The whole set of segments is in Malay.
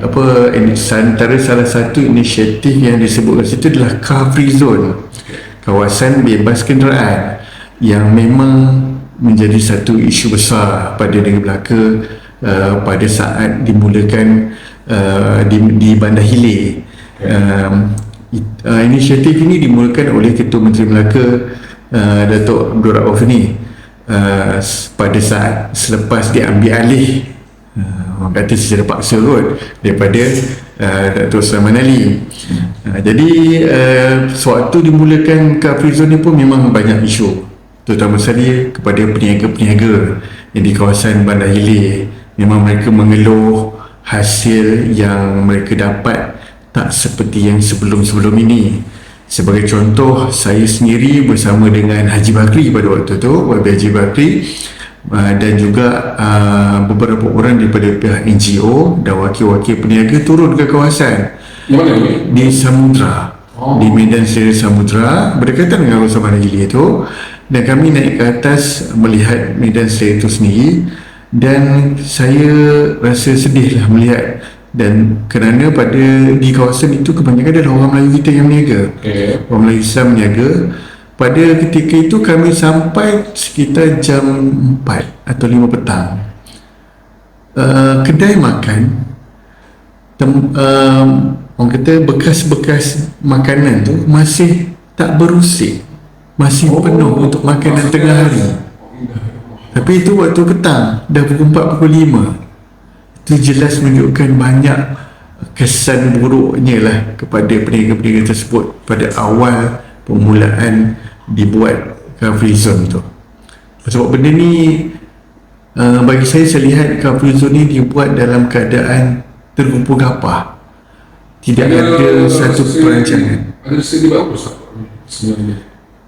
apa antara salah satu inisiatif yang disebut kat situ adalah car free zone. Kawasan bebas kenderaan yang memang menjadi satu isu besar pada negeri Melaka uh, pada saat dimulakan uh, di, di Bandar Hilir. Um, uh, inisiatif ini dimulakan oleh Ketua Menteri Melaka uh, Datuk Abdul Rauf ini uh, pada saat selepas dia ambil alih orang kata secara paksa kot daripada uh, Datuk Sulaiman Ali. Uh, jadi uh, sewaktu dimulakan car free zone ni pun memang banyak isu terutama sekali kepada peniaga-peniaga yang di kawasan Bandar Hilir. Memang mereka mengeluh hasil yang mereka dapat tak seperti yang sebelum-sebelum ini. Sebagai contoh saya sendiri bersama dengan Haji Bakri pada waktu tu Haji Bakri uh, dan juga uh, beberapa orang daripada pihak NGO dan wakil-wakil peniaga turun ke kawasan. Di mana ni? di Samudra. Oh. di Medan Seri Samudra. Berdekatan dengan Bandar Hilir itu. Dan kami naik ke atas melihat Medan Seri itu sendiri. Dan saya rasa sedih lah melihat. Dan kerana pada di kawasan itu kebanyakan adalah orang Melayu kita yang berniaga Okay. orang Melayu Islam berniaga pada ketika itu kami sampai sekitar jam 4 atau 5 petang. Uh, kedai makan tem, um, orang kata bekas-bekas makanan tu masih tak berusik. Masih oh. penuh untuk makanan tengah hari. Tapi itu waktu petang dah pukul 4 pukul 5 itu jelas menunjukkan banyak kesan buruknya lah kepada peniaga-peniaga tersebut pada awal permulaan dibuat car free zone tu sebab benda ni uh, bagi saya saya lihat car free zone ni dibuat dalam keadaan terkumpul gapah tidak ada satu perancangan Ada segi bagus? Sebenarnya.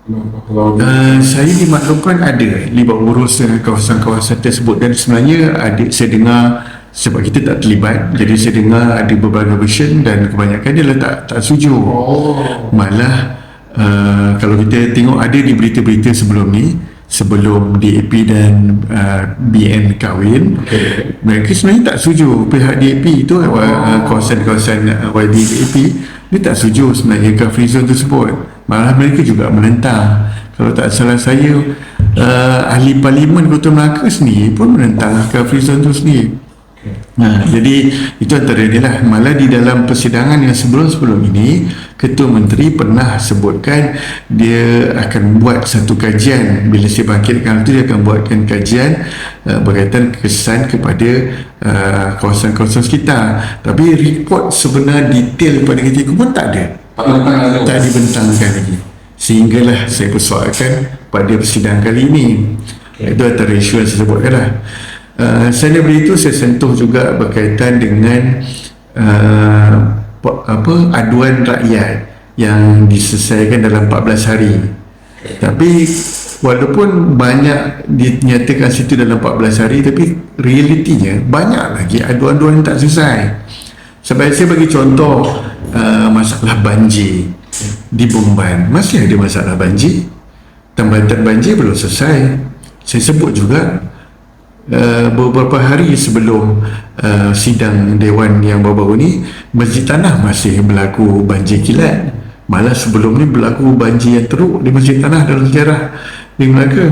Uh, saya dimaklumkan ada libat urus dengan kawasan-kawasan tersebut dan sebenarnya adik saya dengar sebab kita tak terlibat jadi saya dengar ada beberapa version dan kebanyakan dia lah tak, tak setuju Oh. malah uh, kalau kita tengok ada di berita-berita sebelum ni sebelum DAP dan uh, BN kahwin Okay. mereka sebenarnya tak setuju pihak DAP itu uh, kawasan-kawasan uh, YB DAP dia tak setuju sebenarnya car free zone tersebut. Malah mereka juga menentang. Kalau tak salah saya uh, ahli parlimen Kota Melaka sendiri pun menentang car free zone itu sendiri Nah, jadi itu antara dia lah. Malah di dalam persidangan yang sebelum-sebelum ini, Ketua Menteri pernah sebutkan dia akan buat satu kajian. Bila saya bangkitkan itu, dia akan buatkan kajian uh, berkaitan kesan kepada uh, kawasan-kawasan sekitar. Tapi report sebenar detail pada ketika itu pun tak ada Tak tentang ada. tak dibentangkan lagi sehinggalah saya persoalkan pada persidangan kali ini okay. itu antara isu yang saya sebutkan lah uh, selain daripada itu saya sentuh juga berkaitan dengan uh, apa aduan rakyat yang diselesaikan dalam 14 hari. Tapi walaupun banyak dinyatakan situ dalam 14 hari tapi realitinya banyak lagi aduan-aduan yang tak selesai. Sebab saya bagi contoh uh, masalah banjir di Bomban. Masih ada masalah banjir? Tambatan banjir belum selesai. Saya sebut juga uh, beberapa hari sebelum uh, sidang Dewan yang baru-baru ni Masjid Tanah masih berlaku banjir kilat. Malah sebelum ni berlaku banjir yang teruk di Masjid Tanah dalam sejarah di Melaka.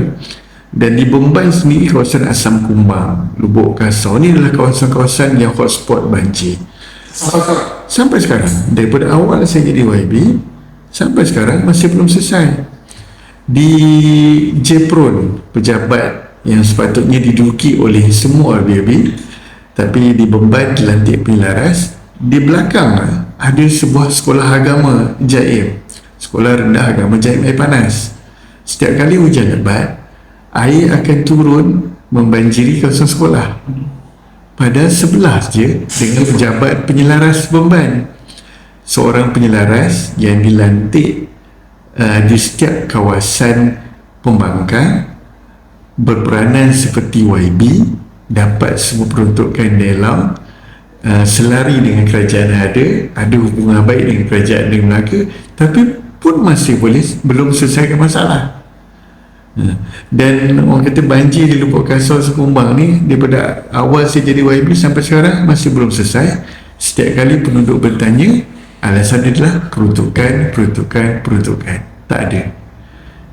Dan di Bombay sendiri kawasan Asam Kumbang Lubuk Kasau ni adalah kawasan-kawasan yang hotspot banjir. Sampai sekarang? Daripada awal saya jadi YB sampai sekarang masih belum selesai. Di Jepron pejabat yang sepatutnya diduduki oleh semua YB tapi di Beban dilantik penyelaras di belakang ada sebuah sekolah agama Jaim. Sekolah rendah agama Jaim air panas. Setiap kali hujan lebat air akan turun membanjiri kawasan sekolah. Pada sebelah je dengan pejabat penyelaras Beban seorang penyelaras yang dilantik uh, di setiap kawasan pembangkang berperanan seperti YB dapat semua peruntukan dalam uh, selari dengan kerajaan ada ada hubungan baik dengan kerajaan di Melaka tapi pun masih boleh belum selesaikan masalah. Uh, dan orang kata banjir di Lubuk Kasau Sekumbang ni daripada awal saya jadi YB sampai sekarang masih belum selesai. Setiap kali penduduk bertanya alasan adalah peruntukan peruntukan peruntukan. Tak ada.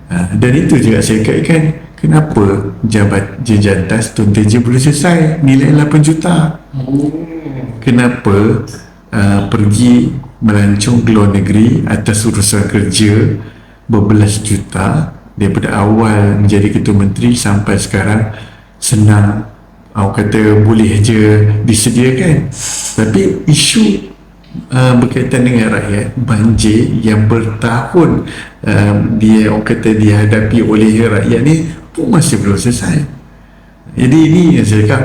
Ha, dan itu juga saya kaitkan kenapa jabat jejantas Tun Teja boleh selesai. Nilai 8 juta. Kenapa uh, pergi melancong ke luar negeri atas urusan kerja berbelas juta daripada awal menjadi ketua menteri sampai sekarang senang? Awak kata boleh je disediakan. Tapi isu uh, berkaitan dengan rakyat banjir yang bertahun uh, dia orang kata dihadapi oleh rakyat ni pun masih belum selesai. Jadi ini yang saya cakap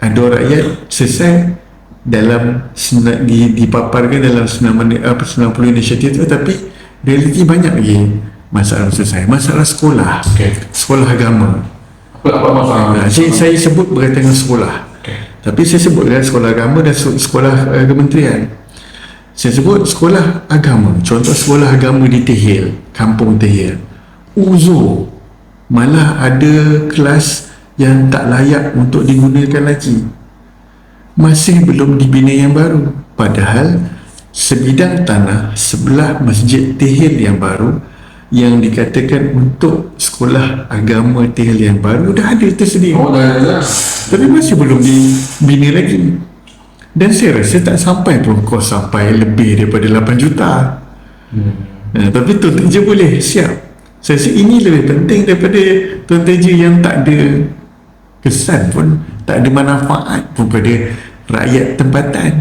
ada rakyat selesai dalam di, dipaparkan dalam 90, apa, 90 inisiatif tu tapi realiti banyak lagi masalah selesai. Masalah sekolah. Okey. sekolah agama. Apa apa masalah? Nah, saya, saya sebut berkaitan dengan sekolah. Okey. tapi saya sebut dengan sekolah agama dan se- sekolah uh, kementerian. Saya sebut sekolah agama. Contoh sekolah agama di Tehil kampung Tehil. Uzur malah ada kelas yang tak layak untuk digunakan lagi. Masih belum dibina yang baru. Padahal sebidang tanah sebelah masjid Tehil yang baru yang dikatakan untuk sekolah agama Tehil yang baru dah ada tersedia. Oh dah dah. tapi masih belum dibina lagi. Dan saya rasa tak sampai pun kos sampai lebih daripada 8 juta. Hmm. uh, tapi Tuan Teja boleh. Siap saya rasa ini lebih penting daripada Teja yang tak ada kesan pun tak ada manfaat pun pada rakyat tempatan.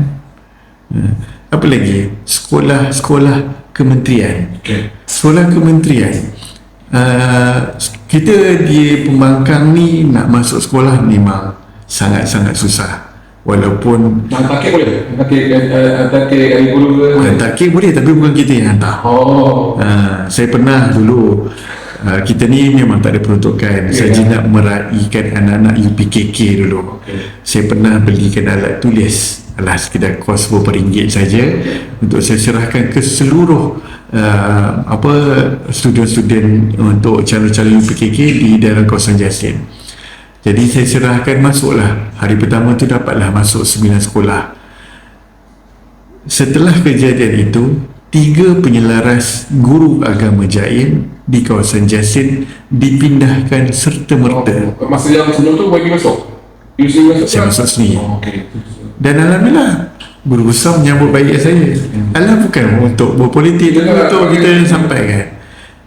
Uh, apa lagi? Sekolah-sekolah kementerian. Sekolah kementerian. Uh, kita di pembangkang ni nak masuk sekolah memang sangat-sangat susah walaupun Nak boleh? Takik eh, takik air bulu ke? boleh tapi bukan kita yang hantar Oh. uh, saya pernah dulu uh, kita ni memang tak ada peruntukan saya Ya. nak meraihkan anak-anak UPKK dulu Okey. saya pernah belikan alat tulis alah sekedar kos beberapa ringgit saja untuk saya serahkan ke seluruh uh, apa student-student untuk calon-calon UPKK di daerah kawasan Jasin jadi saya serahkan masuklah hari pertama tu dapatlah masuk 9 sekolah setelah kejadian itu tiga penyelaras guru agama Jain di kawasan Jasin dipindahkan serta merta Oh, Masa yang sebelum tu bagi masuk? Masuk? Saya masuk sendiri. Oh, okey. Dan Alhamdulillah Guru besar menyambut baik saya Alah bukan untuk berpolitik Tapi Yalah, untuk okey. kita sampaikan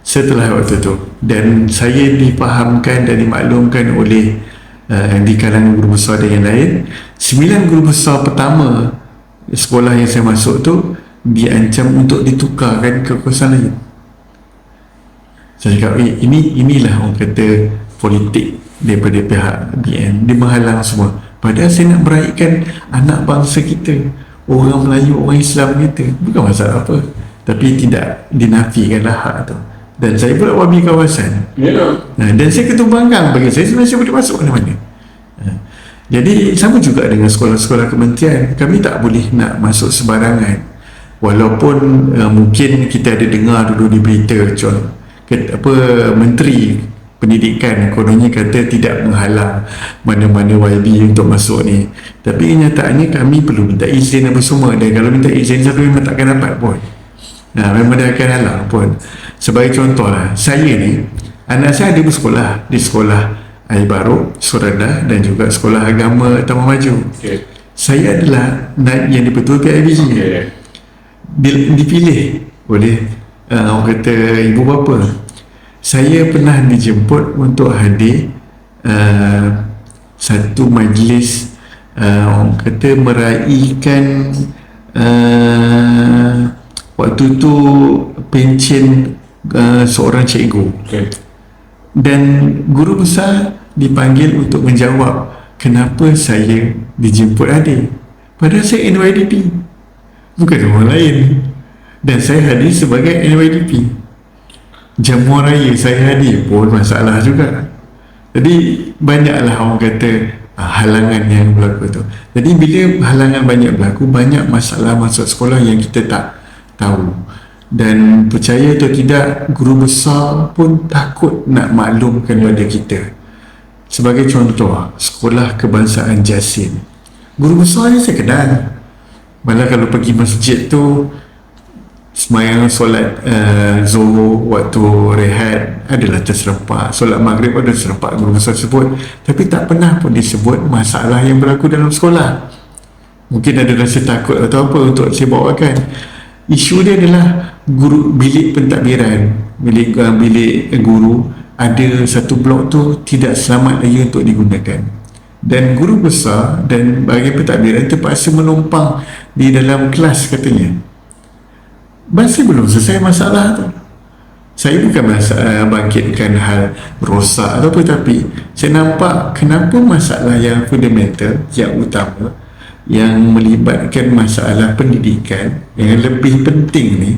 Setelah waktu tu. Dan saya dipahamkan dan dimaklumkan oleh uh, Di kalangan guru besar dan yang lain Sembilan guru besar pertama Sekolah yang saya masuk tu Diancam untuk ditukarkan ke kawasan lain. Saya cakap eh, ini inilah orang kata politik daripada pihak BN dia menghalang semua. Padahal saya nak meraihkan anak bangsa kita. Orang Melayu orang Islam kita. Bukan masalah apa. Tapi tidak dinafikanlah hak tu dan saya pula wabi kawasan Ya. Nah, dan saya ketua bangkang bagi saya sebenarnya saya boleh masuk mana-mana Ha. jadi sama juga dengan sekolah-sekolah kementerian kami tak boleh nak masuk sembarangan walaupun uh, mungkin kita ada dengar dulu di berita contoh apa menteri pendidikan kononnya kata tidak menghalang mana-mana YB untuk masuk ni tapi kenyataannya kami perlu minta izin apa semua dan kalau minta izin satu memang takkan dapat pun Nah, memang dia akan halang pun. Sebagai contoh lah, saya ni, anak saya ada bersekolah di sekolah Air Baru, Surada dan juga sekolah agama Taman Maju. Okey. Saya adalah naib yang dipertua PIBG. Okey. Di- dipilih oleh uh, orang kata ibu bapa. Saya pernah dijemput untuk hadir uh, satu majlis uh, orang kata meraihkan uh, waktu tu pencen uh, seorang cikgu. Okey. dan guru besar dipanggil untuk menjawab kenapa saya dijemput hadir padahal saya NYDP bukan orang lain. Dan saya hadir sebagai NYDP jamuan raya saya hadir pun masalah juga. Jadi banyaklah orang kata ah, halangan yang berlaku tu. Jadi bila halangan banyak berlaku banyak masalah masuk sekolah yang kita tak tahu dan percaya atau tidak guru besar pun takut nak maklumkan pada kita. Sebagai contoh sekolah kebangsaan Jasin. Guru besar ni saya kenal. Malah kalau pergi masjid tu semayang solat uh, zuhur waktu rehat adalah terserempak solat maghrib ada terserempak guru besar sebut tapi tak pernah pun disebut masalah yang berlaku dalam sekolah. Mungkin ada rasa takut atau apa untuk saya bawakan. Isu dia adalah guru bilik pentadbiran bilik uh, bilik guru ada satu blok tu tidak selamat lagi untuk digunakan. Dan guru besar dan bagi pentadbiran terpaksa menumpang di dalam kelas katanya. Masih belum selesai masalah tu. Saya bukan masalah bangkitkan hal rosak atau apa tapi saya nampak kenapa masalah yang fundamental yang utama yang melibatkan masalah pendidikan yang lebih penting ni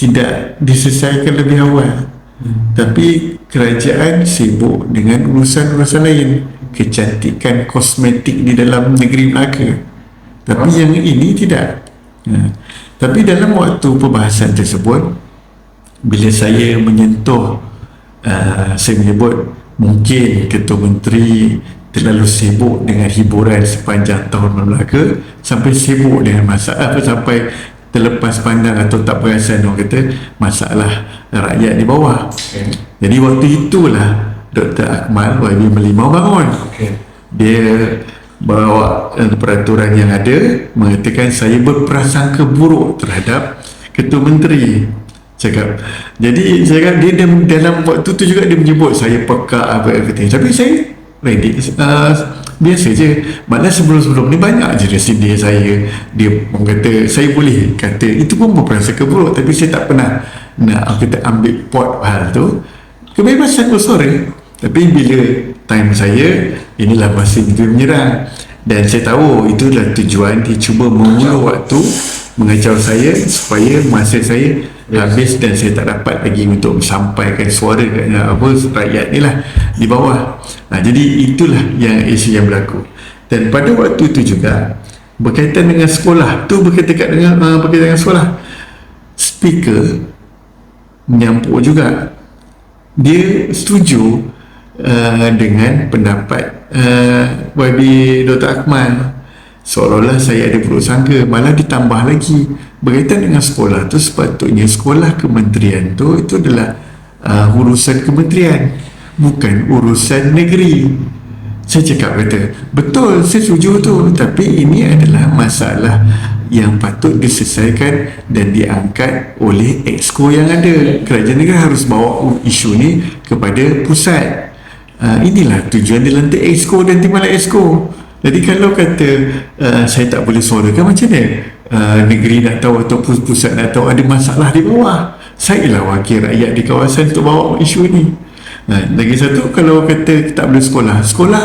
tidak diselesaikan lebih awal hmm. tapi kerajaan sibuk dengan urusan-urusan lain kecantikan kosmetik di dalam negeri Melaka tapi oh. yang ini tidak hmm. Tapi dalam waktu perbahasan tersebut bila saya menyentuh uh, saya menyebut mungkin Ketua Menteri terlalu sibuk dengan hiburan sepanjang tahun Melaka sampai sibuk dengan masalah sampai terlepas pandang atau tak perasan orang kata masalah rakyat di bawah okay. jadi waktu itulah Dr. Akmal YB Melimau bangun okay. dia bahawa uh, peraturan yang ada mengatakan saya berprasangka buruk terhadap ketua menteri cakap jadi saya kata dia dalam waktu tu juga dia menyebut saya peka apa everything tapi saya ready uh, biasa je. Maknanya sebelum-sebelum ni banyak je resident saya. Dia kata saya boleh kata itu pun berprasangka buruk tapi saya tak pernah nak kita ambil pot hal tu. Kebebasan bersuara tapi bila time saya inilah masa itu menyerang. Dan saya tahu itu adalah tujuan dia cuba mengulur waktu mengacau saya supaya masa saya habis dan saya tak dapat lagi untuk sampaikan suara ke apa rakyat ni lah di bawah. Nah, jadi itulah yang isu yang berlaku. Dan pada waktu itu juga berkaitan dengan sekolah tu berkaitan dengan uh, berkaitan dengan sekolah speaker menyampuk juga. Dia setuju uh, dengan pendapat uh, YB Dr. Akmal seolah-olah saya ada buruk sangka malah ditambah lagi berkaitan dengan sekolah tu. Sepatutnya sekolah kementerian tu itu adalah uh, urusan kementerian bukan urusan negeri. Saya cakap kata betul saya setuju tu tapi ini adalah masalah yang patut diselesaikan dan diangkat oleh exco yang ada. Kerajaan negara harus bawa isu ni kepada pusat. Uh, inilah tujuan dia lantik exco dan timbalan exco jadi kalau kata uh, saya tak boleh suarakan macam mana? Uh, negeri nak tahu atau pusat nak tahu ada masalah di bawah. Saya lah wakil rakyat di kawasan untuk bawa isu ni. Uh, lagi satu kalau kata tak boleh sekolah sekolah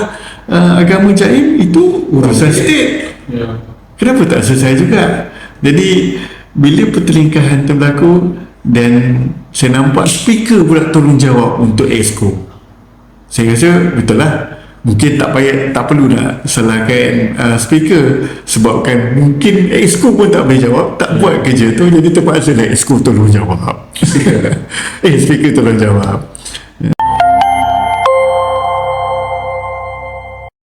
uh, agama jaim itu urusan state. Yeah. kenapa tak selesai juga? Jadi bila pertelingkahan terberlaku dan saya nampak speaker pula tolong jawab untuk exco. Saya rasa betul lah mungkin tak payah tak perlu nak salahkan uh, speaker sebabkan mungkin exco pun tak boleh jawab tak buat kerja tu jadi terpaksa lah exco tolong jawab. Eh speaker tolong jawab